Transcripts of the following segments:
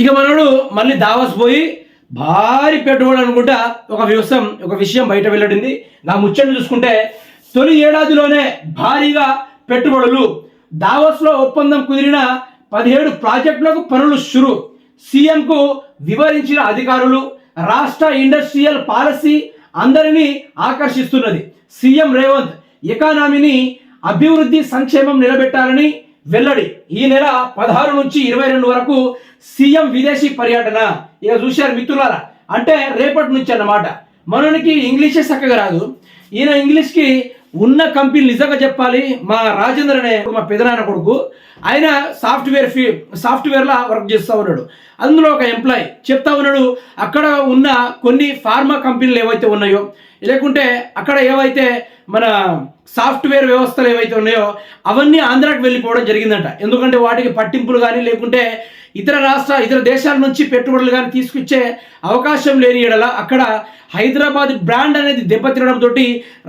ఇక మనోడు మళ్ళీ దావస్ పోయి భారీ పెట్టుబడి అనుకుంటా ఒక విషయం ఒక విషయం బయట వెల్లడింది. నా ముచ్చట్లు చూసుకుంటే తొలి ఏడాదిలోనే భారీగా పెట్టుబడులు. దావస్లో ఒప్పందం కుదిరిన పదిహేడు ప్రాజెక్టులకు పనులు షురు. సీఎంకు వివరించిన అధికారులు రాష్ట్ర ఇండస్ట్రియల్ పాలసీ అందరినీ ఆకర్షిస్తున్నది. సీఎం రేవంత్ ఎకానమీని అభివృద్ధి సంక్షేమం నిలబెట్టాలని వెల్లడి. ఈ నెల పదహారు నుంచి ఇరవై రెండు వరకు సీఎం విదేశీ పర్యటన. ఇక చూశారు మిత్రులారా అంటే రేపటి నుంచి అన్నమాట. మనకి ఇంగ్లీషే చక్కగా రాదు. ఈయన ఇంగ్లీష్కి ఉన్న కంపెనీ నిజంగా చెప్పాలి మా రాజేంద్ర అనే మా పెదనాన్న కొడుకు. ఆయన సాఫ్ట్వేర్ ఫీ సాఫ్ట్వేర్లా వర్క్ చేస్తూ ఉన్నాడు. అందులో ఒక ఎంప్లాయ్ చెప్తా ఉన్నాడు అక్కడ ఉన్న కొన్ని ఫార్మా కంపెనీలు ఏవైతే ఉన్నాయో లేకుంటే అక్కడ ఏవైతే మన సాఫ్ట్వేర్ వ్యవస్థలు ఏవైతే ఉన్నాయో అవన్నీ ఆంధ్రాకి వెళ్ళిపోవడం జరిగిందంట. ఎందుకంటే వాటికి పట్టింపులు కానీ లేకుంటే ఇతర రాష్ట్ర ఇతర దేశాల నుంచి పెట్టుబడులు కానీ తీసుకొచ్చే అవకాశం లేని ఎడల అక్కడ హైదరాబాద్ బ్రాండ్ అనేది దెబ్బతినడంతో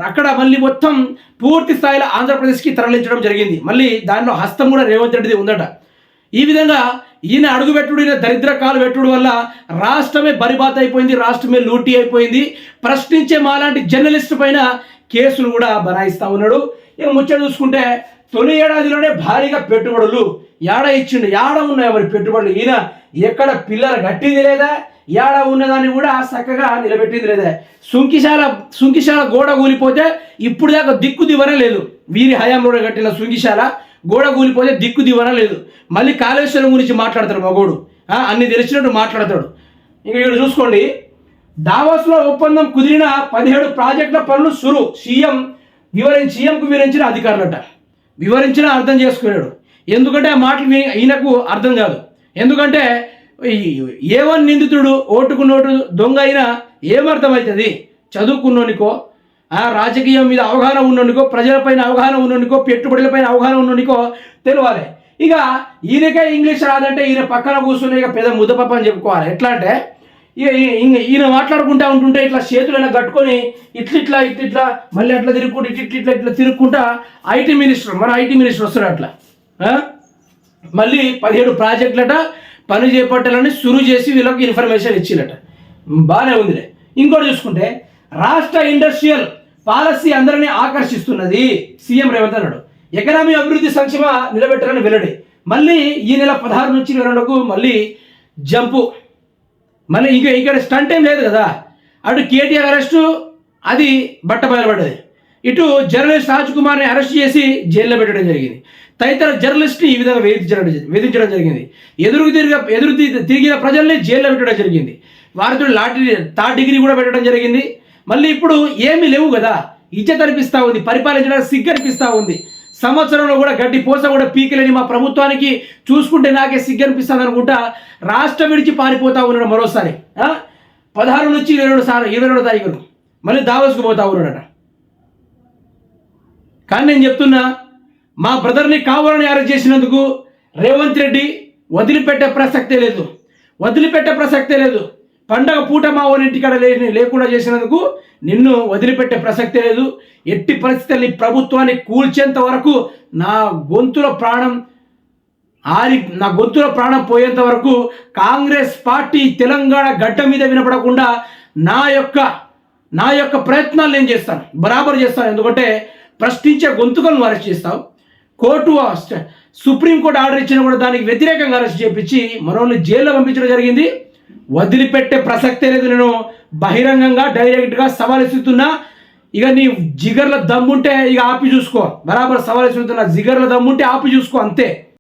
అక్కడ మళ్ళీ మొత్తం పూర్తి స్థాయిలో ఆంధ్రప్రదేశ్కి తరలించడం జరిగింది. మళ్ళీ దానిలో హస్తం కూడా రేవంత్ రెడ్డిది ఉందట. ఈ విధంగా ఈయన అడుగుపెట్టుడు ఈయన దరిద్ర కాలు పెట్టుడు వల్ల రాష్ట్రమే బరిబాత్ అయిపోయింది రాష్ట్రమే లూటీ అయిపోయింది. ప్రశ్నించే మాలాంటి జర్నలిస్ట్ పైన కేసులు కూడా బనాయిస్తా ఉన్నాడు. ఇక ముచ్చట చూసుకుంటే తొలి ఏడాదిలోనే భారీగా పెట్టుబడులు యాడ ఇచ్చిండు? యాడ ఉన్నాయి మరి పెట్టుబడులు? ఈయన ఎక్కడ పిల్లలు కట్టింది లేదా? ఏడ ఉన్నదాన్ని కూడా చక్కగా నిలబెట్టింది లేదా? సుంకిశాల సుంకిశాల గోడ కూలిపోతే ఇప్పుడు దాకా దిక్కు దివనే లేదు. వీరి హయాంలో కట్టిన సుంకిశాల గోడ కూలిపోతే దిక్కు దివన లేదు. మళ్ళీ కాళేశ్వరం గురించి మాట్లాడతాడు మగోడు. అన్ని తెలిసినట్టు మాట్లాడతాడు. ఇంకా ఇక్కడ చూసుకోండి. దావాస్లో ఒప్పందం కుదిరిన పదిహేడు ప్రాజెక్టుల పనులు సురు. సీఎం వివరించి సీఎంకు వివరించిన అధికారులట. వివరించినా అర్థం చేసుకున్నాడు ఎందుకంటే ఆ మాటలు ఈయనకు అర్థం కాదు. ఎందుకంటే ఏ వన్ నిందితుడు ఓటుకు నోటు దొంగ అయినా ఏమర్థమవుతుంది చదువుకున్నోనికో ఆ రాజకీయం మీద అవగాహన ఉన్నోనికో ప్రజలపైన అవగాహన ఉన్నోనికో పెట్టుబడులపైన అవగాహన ఉన్నోనికో తెలియాలి ఇక ఈయనకే ఇంగ్లీష్ రాదంటే ఈయన పక్కన కూర్చుని ఇక పెద్ద ముద్దపప్ప అని చెప్పుకోవాలి. ఎట్లా అంటే ఈయన మాట్లాడుకుంటా ఉంటుంటే ఇట్లా చేతులు అయినా కట్టుకొని ఇట్ల ఇట్లా ఇట్ల ఇట్లా మళ్ళీ అట్లా తిరుగుకుంటూ ఇట్ల ఇట్లా ఇట్లా తిరుగుకుంటా ఐటీ మినిస్టర్ మన ఐటీ మినిస్టర్ వస్తాడు అట్లా. మళ్ళీ పదిహేడు ప్రాజెక్టులట పని చేపట్టాలని సురు చేసి వీళ్ళకి ఇన్ఫర్మేషన్ ఇచ్చిందట బాగానే ఉందిలే. ఇంకోటి చూసుకుంటే రాష్ట్ర ఇండస్ట్రియల్ పాలసీ అందరినీ ఆకర్షిస్తున్నది సీఎం రేవంత్ అన్నాడు. ఎకనామీ అభివృద్ధి సంక్షేమ నిలబెట్టాలని వెల్లడి. మళ్ళీ ఈ నెల పదహారు నుంచి ఇరవై రెండుకు మళ్ళీ జంపు మళ్ళీ ఇంకా ఇక్కడ స్టంట్ ఏం లేదు కదా. అటు కేటీఆర్ అరెస్టు అది బట్ట బయలుపడ్డది. ఇటు జర్నలిస్ట్ రాజ్ కుమార్ని అరెస్ట్ చేసి జైల్లో పెట్టడం జరిగింది. తదితర జర్నలిస్ట్ని ఈ విధంగా వేధించడం వేధించడం జరిగింది. ఎదురు తిరిగి ఎదురు తిరిగిన ప్రజల్ని జైల్లో పెట్టడం జరిగింది. వారితో లాటి థర్డ్ డిగ్రీ కూడా పెట్టడం జరిగింది. మళ్ళీ ఇప్పుడు ఏమీ లేవు కదా. ఇజ్జత్ అనిపిస్తూ ఉంది పరిపాలించడానికి సిగ్గు అనిపిస్తూ ఉంది. సంవత్సరంలో కూడా గడ్డి పోస కూడా పీకలేని మా ప్రభుత్వానికి చూసుకుంటే నాకే సిగ్గనిపిస్తుంది అనుకుంటా రాష్ట్రం విడిచి పారిపోతా ఉన్నాడు మరోసారి. పదహారు నుంచి ఇరవై రెండు సార్ ఇరవై రెండు తారీఖును. మళ్ళీ దావోస్కు పోతా ఉన్నాడట. కానీ నేను చెప్తున్నా మా బ్రదర్ని కావాలని అరెస్ట్ చేసినందుకు రేవంత్ రెడ్డి వదిలిపెట్టే ప్రసక్తే లేదు. వదిలిపెట్టే ప్రసక్తే లేదు. పండగ పూట మా ఓని ఇంటికాడ లేని లేకుండా చేసినందుకు నిన్ను వదిలిపెట్టే ప్రసక్తే లేదు. ఎట్టి పరిస్థితుల్ని ప్రభుత్వాన్ని కూల్చేంత వరకు నా గొంతుల ప్రాణం ఆరి నా గొంతుల ప్రాణం పోయేంత వరకు కాంగ్రెస్ పార్టీ తెలంగాణ గడ్డ మీద వినపడకుండా నా యొక్క నా యొక్క ప్రయత్నాలు నేను చేస్తాను. బరాబర్ చేస్తాను. ఎందుకంటే ప్రశ్నించే గొంతుకలను అరెస్ట్ చేస్తావు. కోర్టు సుప్రీంకోర్టు ఆర్డర్ ఇచ్చినా కూడా దానికి వ్యతిరేకంగా అరెస్ట్ చేపించి మనల్ని జైల్లో పంపించడం జరిగింది. వదిలిపెట్టే ప్రసక్తే లేదు. నేను బహిరంగంగా డైరెక్ట్గా సవాల్ ఇస్తున్నా ఇక నీ జిగర్ల దమ్ముంటే ఇక ఆపి చూసుకో. బరాబర్ సవాల్ ఇస్తున్నా జిగర్ల దమ్ముంటే ఆపి చూసుకో అంతే.